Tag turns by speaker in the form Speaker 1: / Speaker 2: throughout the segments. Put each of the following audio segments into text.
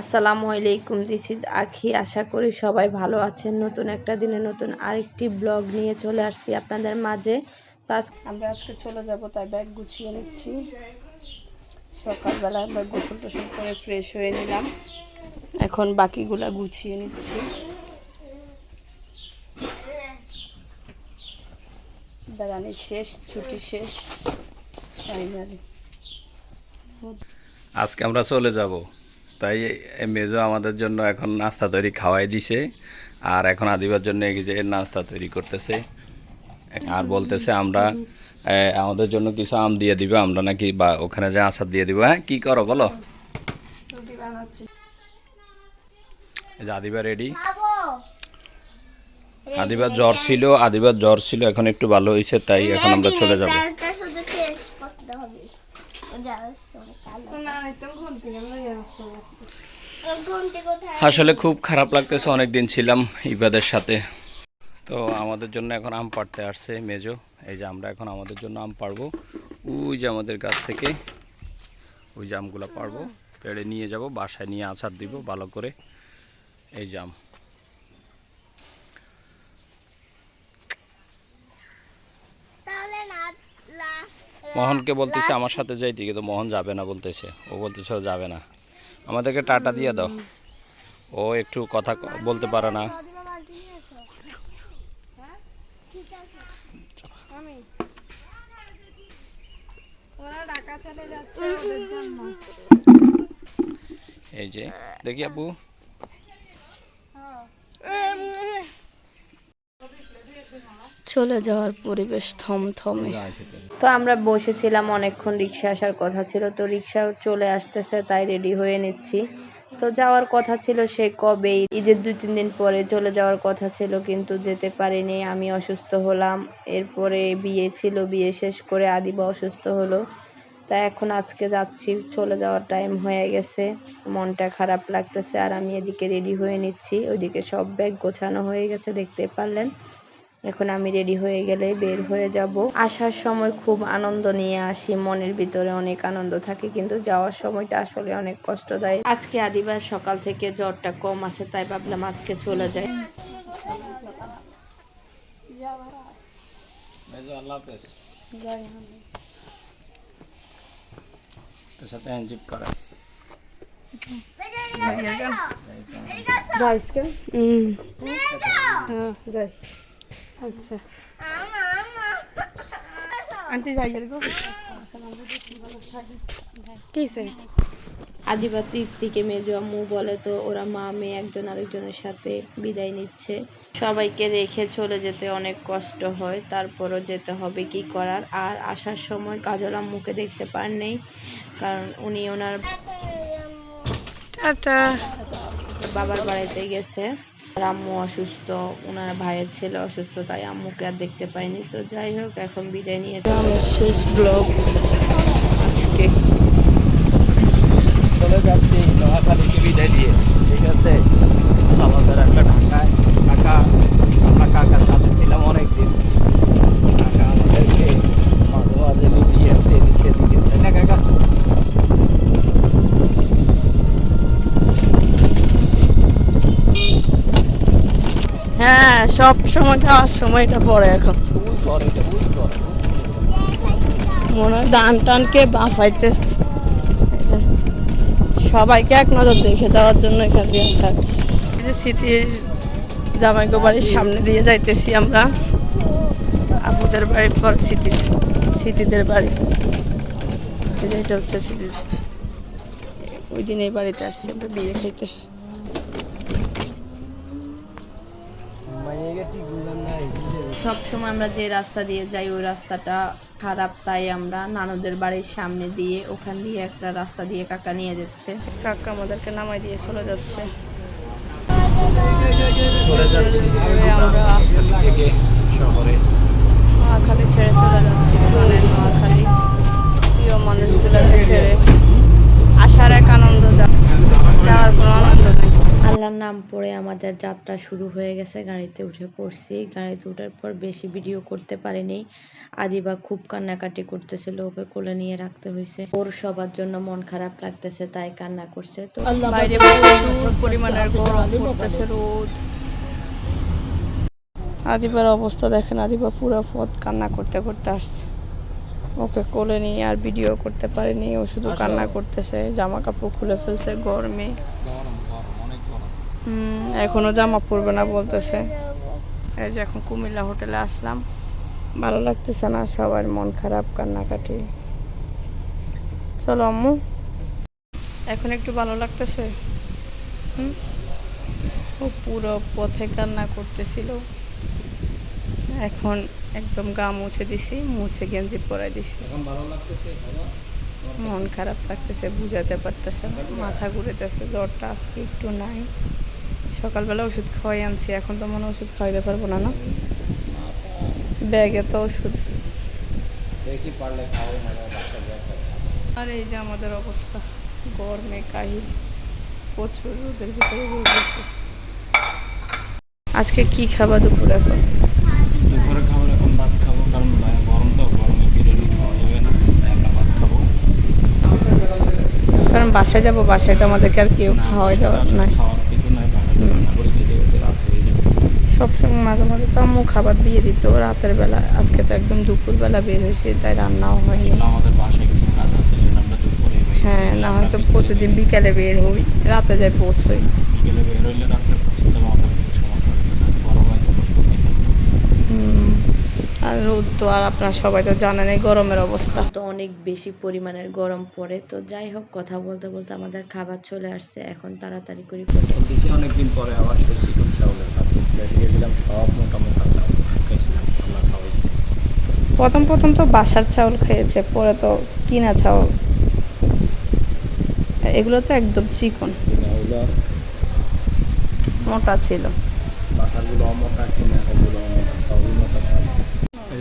Speaker 1: আসসালামু আলাইকুম this is আখি। আশা করি সবাই ভালো আছেন। নতুন একটা দিনে নতুন আরেকটি ব্লগ নিয়ে চলে আসছি আপনাদের মাঝে। তো আমরা আজকে চলে যাব তাই ব্যাগ গুছিয়ে নিচ্ছি। সকালবেলা আমরা গোসল টোসল করে ফ্রেশ হয়ে নিলাম। এখন বাকিগুলা গুছিয়ে নিচ্ছি। বেড়ানি শেষ ছুটি শেষ ফাইনালি
Speaker 2: আজকে আমরা চলে যাব। তাই এই মেজো আমাদের জন্য এখন নাস্তা তৈরি খাওয়াই দিছে। আর এখন আদিবার জন্য এই যে নাস্তা তৈরি করতেছে। আর বলতেছে আমরা আমাদের জন্য কিছু আম দিয়ে দিবে আমরা নাকি বা ওখানে যে আচার দিয়ে দিব। হ্যাঁ কি করো বলো? আদিবা রেডি আদিবার জ্বর ছিল আদিবার জ্বর ছিল এখন একটু ভালো হয়েছে তাই এখন আমরা চলে যাব
Speaker 3: তারটা শুধু চেঞ্জ করতে হবে যাওয়ার সময় কালো ওর ঘন্টি কোথায়
Speaker 2: আসলে খুব খারাপ লাগতেছে অনেক দিন ছিলাম ইবাদের সাথে। তো আমাদের জন্য এখন আম পাড়তে আসছে মেজো। এই যে আমরা এখন আমাদের জন্য আম পারব ওই যে আমাদের গাছ থেকে ওই যে আমগুলো পারব পেড়ে নিয়ে যাব, বাসায় নিয়ে আচার দিব ভালো করে। এই যে আম
Speaker 3: তাহলে না লা
Speaker 2: মোহনকে বলতেছে, আমার সাথে যাইতে কিন্তু মোহন যাবে না বলতেছে। ও বলতেছে, ও যাবে না। আমাদেরকে টাটা দিয়ে দাও। ও একটু কথা বলতে পারে না।
Speaker 3: হ্যাঁ
Speaker 2: এই যে, দেখি আপু
Speaker 1: চলে যাওয়ার পরিবেশ থমথমে। তো আমরা বসেছিলাম, অনেকক্ষণ রিক্সা আসার কথা ছিল, তো রিক্সা চলে আসতেছে, তাই রেডি হয়ে নিচ্ছি। তো যাওয়ার কথা ছিল সে কবে ঈদের দুই তিন দিন পরে চলে যাওয়ার কথা ছিল, কিন্তু যেতে পারিনি, আমি অসুস্থ হলাম। এরপরে বিয়ে ছিল, বিয়ে শেষ করে আদিবা অসুস্থ হলো। তা এখন আজকে যাচ্ছি, চলে যাওয়ার টাইম হয়ে গেছে। মনটা খারাপ লাগতেছে, আর আমি এদিকে রেডি হয়ে নিচ্ছি। ওইদিকে সব ব্যাগ গোছানো হয়ে গেছে, দেখতে পারলেন। এখন আমি রেডি হয়ে গেলে বের হয়ে যাব। আসার সময় খুব আনন্দ নিয়ে আসি মনের ভিতরে অনেক আনন্দ থাকে কিন্তু যাওয়ার সময়টা আসলে অনেক কষ্ট কষ্টদায়ক। আজকে আদিবার সকাল থেকে জ্বরটা কম আছে তাই ভাবলাম আজকে চলে যাই।
Speaker 2: আল্লাহ হাফেজ।
Speaker 1: যাই আচ্ছা। আন্টি যাই কিসে আদিবা তৃপ্তিকে মেজো আম্মু বলে তো ওরা মা মেয়ে একজন আরেকজনের সাথে বিদায় নিচ্ছে। সবাইকে রেখে চলে যেতে অনেক কষ্ট হয় তারপরও যেতে হবে কি করার? আর আসার সময় কাজল আম্মুকে দেখতে পার নেই কারণ উনি ওনার বাবার বাড়িতে গেছে। আম্মু অসুস্থ ওনার ভাইয়ের ছেলে অসুস্থ, তাই আম্মুকে আর দেখতে পাইনি। তো যাই হোক, এখন বিদায় নিয়ে শেষ ব্লগ আজকে
Speaker 2: চলে যাচ্ছি নোয়াখালীকে বিদায় দিয়ে ঠিক আছে আমাদের একটা ঢাকায় কাকা আমরা কাকার সাথে ছিলাম অনেকদিন কাকা আমাদেরকে মাঝে মাঝে নিয়ে দিয়েছে এদিকে এদিকে তাই না কাকা
Speaker 1: হ্যাঁ সব সময় যাওয়ার সময়টা পড়ে এখন। মনে হয় দান টানকে বাফাইতেছে। সবাইকে এক নজর দেখে যাওয়ার জন্য এখান দিয়ে যে স্মৃতির জামাইগো বাড়ির সামনে দিয়ে যাইতেছি আমরা। আপুদের বাড়ির পর স্মৃতি, স্মৃতিদের বাড়ি। এটা হচ্ছে স্মৃতির। ওই দিন এই বাড়িতে আসছি আমরা বিয়ে খাইতে। সব সময় আমরা যে রাস্তা দিয়ে যাই ওই রাস্তাটা খারাপ তাই আমরা নানুদের বাড়ির সামনে দিয়ে ওখান দিয়ে একটা রাস্তা দিয়ে কাকা নিয়ে যাচ্ছে। কাকা আমাদেরকে নামাই দিয়ে চলে যাচ্ছে।
Speaker 2: চলে
Speaker 1: আমরা
Speaker 2: শহরে।
Speaker 1: নোয়াখালী ছেড়ে চলে যাচ্ছি মানে নোয়াখালী প্রিয় মানুষগুলোকে ছেড়ে আসার এক আনন্দ যা- যাওয়ার কোনো আনন্দ নেই আল্লাহ
Speaker 4: আল্লাহর নাম পড়ে আমাদের যাত্রা শুরু হয়ে গেছে গাড়িতে উঠে পড়ছি। গাড়িতে ওঠার পর বেশি ভিডিও করতে পারিনি। আদিবা খুব কান্নাকাটি করতেছিল ওকে কোলে নিয়ে রাখতে হয়েছে ওর সবার জন্য মন খারাপ লাগতেছে তাই কান্না করছে। তো বাইরে পরিমাণের গরম পড়তেছে রোদ। আদিবার অবস্থা দেখেন আদিবা পুরো পথ কান্না করতে করতে আসছে। ওকে কোলে নিয়ে আর ভিডিও করতে পারেনি ও শুধু কান্না করতেছে জামা কাপড় খুলে ফেলছে গরমে। হুম, এখনও জামা পরবে না বলতেছে। এই যে এখন কুমিল্লা হোটেলে আসলাম। ভালো লাগতেছে না সবার মন খারাপ কান্নাকাটি। চলো আম্মু। এখন একটু ভালো লাগতেছে? হুম? ও পুরো পথে কান্না করতেছিল। এখন একদম গা মুছে দিছি মুছে গেঞ্জি পরাই দিছি।
Speaker 2: এখন ভালো লাগতেছে?
Speaker 4: মন খারাপ লাগতেছে বুঝাতে পারতেছে না মাথা ঘুরেতেছে জ্বরটা আজকে একটু নাই। সকালবেলা ওষুধ খাওয়াই আনছি। এখন তো মনে ওষুধ খাওয়াইতে পারব না না? ব্যাগে তো ওষুধ।
Speaker 2: দেখি পারলে
Speaker 4: আর এই যে আমাদের অবস্থা গরমে কাহিল প্রচুর রোদের ভিতরে রয়েছে আজকে কি খাবা দুপুর এখন?
Speaker 2: দুপুরে খাবার এখন ভাত খাব কারণ গরম তো গরমে বিরিয়ানি খাওয়া যাবে না ভাত খাব।
Speaker 4: কারণ বাসায় যাব বাসায় তো আমাদেরকে আর কেউ খাওয়াই দেওয়ার নাই। সবসময় মাঝে মাঝে তো আম্মু খাবার দিয়ে দিত রাতের বেলা আজকে তো একদম দুপুর বেলা বের হয়েছে তাই রান্নাও হয়নি
Speaker 2: আমাদের বাসায় কিছু কাজ আছে আমরা দুপুরে
Speaker 4: হ্যাঁ না হয়তো প্রতিদিন বিকালে বের হই রাতে যাই পৌঁছই
Speaker 2: বিকেলে বের হইলে রাত্রে পৌঁছতে আমাদের সমস্যা হবে না গরম হয় তো কষ্ট যাবে।
Speaker 4: হুম। আর রোদ তো আর আপনার সবাই তো জানেন এই গরমের অবস্থা অনেক বেশি পরিমাণের গরম পড়ে। তো যাই হোক কথা বলতে বলতে আমাদের খাবার চলে আসছে। এখন তাড়াতাড়ি করে
Speaker 2: অনেকদিন পরে আবার সেই চিকন চাউলের ভাত। গেছিলাম সব মোটা মোটা চাউল আমরা খাওয়াইছি
Speaker 4: প্রথম প্রথম তো বাসার চাউল খেয়েছে পরে তো কিনা চাউল। এগুলো তো একদম চিকন। মোটা ছিল।
Speaker 2: বাসারগুলো মোটা কিনা ওগুলো মোটা সবই মোটা চাউল। এই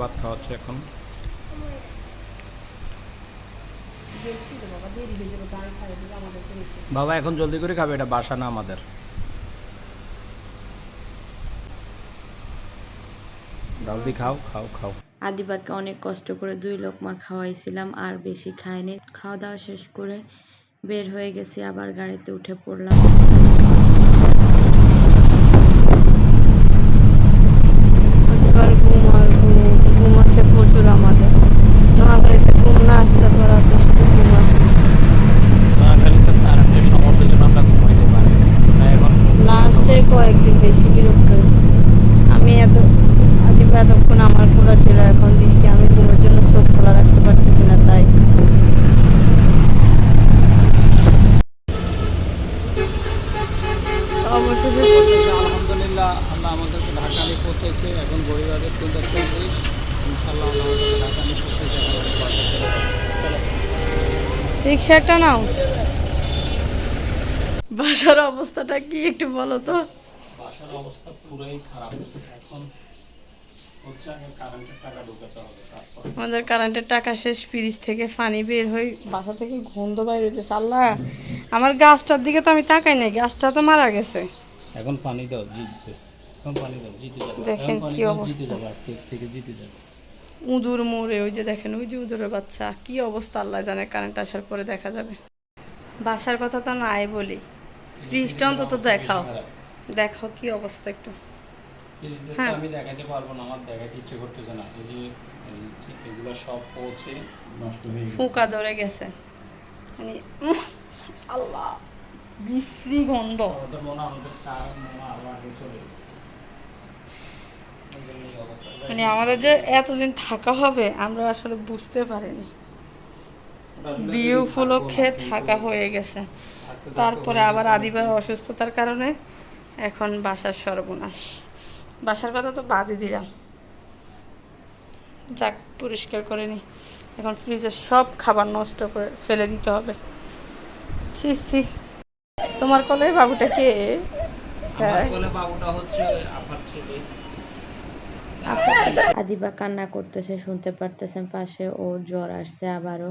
Speaker 2: ভাত খাওয়াচ্ছে এখন। বাবা, এখন জলদি করে খাবে এটা বাসা না আমাদের। জলদি খাও খাও খাও।
Speaker 4: আদিবাকে অনেক কষ্ট করে দুই লোকমা খাওয়াইছিলাম, আর বেশি খায়নি। খাওয়া দাওয়া শেষ করে বের হয়ে গেছি, আবার গাড়িতে উঠে পড়লাম এবার ঘুম আর ঘুম ঘুম আছে প্রচুর আমাদের নোয়াখালীতে ঘুম না আসতে পারাতে শুধু ঘুম আসে
Speaker 2: নোয়াখালীতে কারেন্টের সমস্যার জন্য আমরা ঘুমাইতে পারি না এখন
Speaker 4: লাস্টে কয়েকদিন বেশি বিরক্ত আমি এত আদিবা এতক্ষণ আমার খোলা ছিল এখন দিচ্ছি আমি ঘুমের জন্য চোখ খোলা রাখতে পারতেছি না তাই। অবশেষে
Speaker 2: আলহামদুলিল্লাহ আল্লাহ আমাদেরকে ঢাকা নিয়ে পৌঁছেছে। এখন গরিবাদের তিনটা চৌত্রিশ ইনশাল্লাহ আল্লাহ আমাদেরকে ঢাকা নিয়ে পৌঁছেছে এখন আমাদের বাসা চলে যাব। চলো।
Speaker 4: রিক্সা একটা নাও। বাসার অবস্থাটা কি একটু বলো তো?
Speaker 2: বাসার অবস্থা পুরোই খারাপ। এখন
Speaker 4: আমাদের কারেন্টের টাকা শেষ ফ্রিজ থেকে পানি বের হয়ে বাসা থেকে গন্ধ বাইর হইতেছে। আল্লাহ আমার গাছটার দিকে তো আমি তাকাই নাই গাছটা তো মারা গেছে।
Speaker 2: এখন পানি দাও জিতবে। এখন পানি দাও জিতে যাবে।
Speaker 4: দেখেন কি অবস্থা।
Speaker 2: আজকে থেকে জিতে যাবে।
Speaker 4: উদুর মোড়ে ওই যে দেখেন ওই যে উদুরের বাচ্চা। কি অবস্থা আল্লাহ জানে কারেন্ট আসার পরে দেখা যাবে। বাসার কথা তো নাই বলি। ফ্রিজটা অন্তত দেখাও। দেখাও কি অবস্থা একটু। হ্যাঁ।
Speaker 2: আমি দেখাতে পারব না আমার দেখাতে ইচ্ছে করতেছে না। এই যে এগুলো সব পৌঁছে নষ্ট হয়ে গেছে।
Speaker 4: ফুকা ধরে গেছে। মানে আল্লাহ বিশ্রী গন্ধ।
Speaker 2: ওদের মনে আমাদের আরও আগে চলে।
Speaker 4: মানে আমাদের যে এতদিন থাকা হবে আমরা আসলে বুঝতে পারিনি।
Speaker 2: ওটা
Speaker 4: বিয়ে উপলক্ষে থাকা হয়ে গেছে। তারপরে আবার। আদিবার অসুস্থতার কারণে এখন বাসার সর্বনাশ। বাসার কথা তো বাদই দিলাম। যাক পরিষ্কার করে নি। এখন ফ্রিজের সব খাবার নষ্ট করে ফেলে দিতে হবে। ছি ছি। তোমার কলে বাবুটা কে? হ্যাঁ।
Speaker 2: আমার কোলে বাবুটা হচ্ছে আপার
Speaker 4: কান্না করতেছে শুনতে পারতেছেন পাশে। ও জ্বর আসছে আবারও।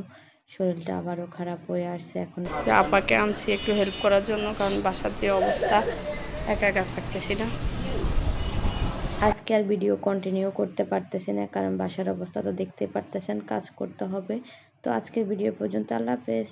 Speaker 1: শরীরটা আবারও খারাপ হয়ে আসছে এখন। আপাকে আনছি একটু হেল্প করার জন্য কারণ বাসার যে অবস্থা একা একা থাকতেছি না। আজকে আর ভিডিও কন্টিনিউ করতে পারতেছি না, কারণ বাসার অবস্থা তো দেখতে পারতেছেন, কাজ করতে হবে। তো আজকের ভিডিও পর্যন্ত আল্লাহ হাফেজ।